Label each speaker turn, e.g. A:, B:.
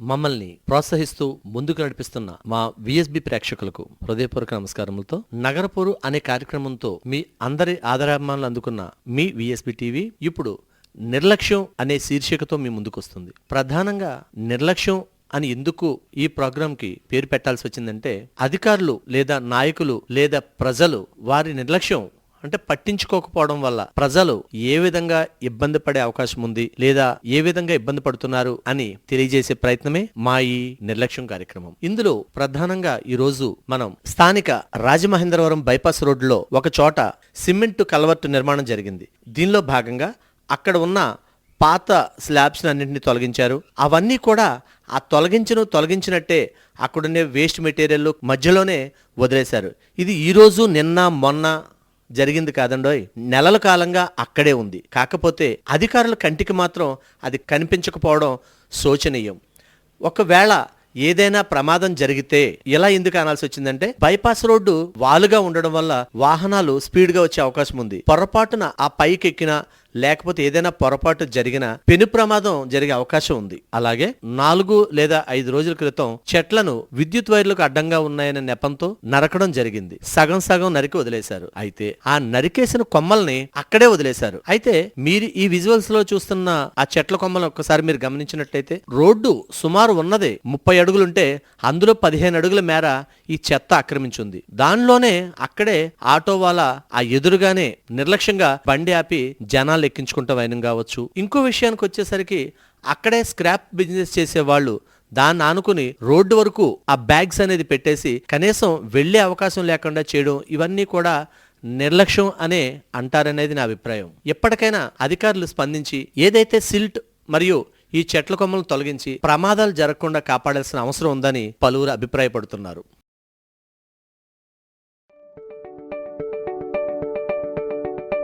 A: మమ్మల్ని ప్రోత్సహిస్తూ ముందుకు నడిపిస్తున్న మా విఎస్బి ప్రేక్షకులకు హృదయపూర్వక నమస్కారములతో నగరపూరు అనే కార్యక్రమంతో మీ అందరి ఆదరాభిమానులు అందుకున్న మీ విఎస్బి టీవీ ఇప్పుడు నిర్లక్ష్యం అనే శీర్షికతో మీ ముందుకొస్తుంది. ప్రధానంగా నిర్లక్ష్యం అని ఎందుకు ఈ ప్రోగ్రాంకి పేరు పెట్టాల్సి వచ్చిందంటే అధికారులు లేదా నాయకులు లేదా ప్రజలు వారి నిర్లక్ష్యం అంటే పట్టించుకోకపోవడం వల్ల ప్రజలు ఏ విధంగా ఇబ్బంది పడే అవకాశం ఉంది లేదా ఏ విధంగా ఇబ్బంది పడుతున్నారు అని తెలియజేసే ప్రయత్నమే మా ఈ నిర్లక్ష్యం కార్యక్రమం. ఇందులో ప్రధానంగా ఈ రోజు మనం స్థానిక రాజమహేంద్రవరం బైపాస్ రోడ్డులో ఒక చోట సిమెంట్ కలవర్టు నిర్మాణం జరిగింది. దీనిలో భాగంగా అక్కడ ఉన్న పాత స్లాబ్స్ని అన్నింటినీ తొలగించారు. అవన్నీ కూడా ఆ తొలగించను తొలగించినట్టే అక్కడున్నే వేస్ట్ మెటీరియల్ మధ్యలోనే వదిలేశారు. ఇది ఈరోజు నిన్న మొన్న జరిగింది కాదండోయ్. నెలల కాలంగా అక్కడే ఉంది. కాకపోతే అధికారుల కంటికి మాత్రం అది కనిపించకపోవడం శోచనీయం. ఒకవేళ ఏదైనా ప్రమాదం జరిగితే ఇలా ఎందుకు అనాల్సి వచ్చిందంటే బైపాస్ రోడ్డు వాలుగా ఉండడం వల్ల వాహనాలు స్పీడ్గా వచ్చే అవకాశం ఉంది. పొరపాటున ఆ పైకి ఎక్కినా లేకపోతే ఏదైనా పొరపాటు జరిగిన పెను ప్రమాదం జరిగే అవకాశం ఉంది. అలాగే నాలుగు లేదా ఐదు రోజుల క్రితం చెట్లను విద్యుత్ వైర్లకు అడ్డంగా ఉన్నాయనే నెపంతో నరకడం జరిగింది. సగం సగం నరికి వదిలేశారు. అయితే ఆ నరికేసిన కొమ్మల్ని అక్కడే వదిలేశారు. అయితే మీరు ఈ విజువల్స్లో చూస్తున్న ఆ చెట్ల కొమ్మలను ఒక్కసారి మీరు గమనించినట్టయితే రోడ్డు సుమారు ఉన్నది ముప్పై అడుగులుంటే అందులో పదిహేను అడుగుల మేర ఈ చెత్త ఆక్రమించుంది. దానిలోనే అక్కడే ఆటో వాళ్ళ ఆ ఎదురుగానే నిర్లక్ష్యంగా బండి ఆపి జనాలు ఎక్కించుకుంటా వైనం కావచ్చు. ఇంకో విషయానికి వచ్చేసరికి అక్కడే స్క్రాప్ బిజినెస్ చేసే వాళ్ళు దాన్ని ఆనుకుని రోడ్డు వరకు ఆ బ్యాగ్స్ అనేది పెట్టేసి కనీసం వెళ్ళే అవకాశం లేకుండా చేయడం ఇవన్నీ కూడా నిర్లక్ష్యం అనే అంటారనేది నా అభిప్రాయం. ఎప్పటికైనా అధికారులు స్పందించి ఏదైతే సిల్ట్ మరియు ఈ చెట్ల కొమ్మలను తొలగించి ప్రమాదాలు జరగకుండా కాపాడాల్సిన అవసరం ఉందని పలువురు అభిప్రాయపడుతున్నారు.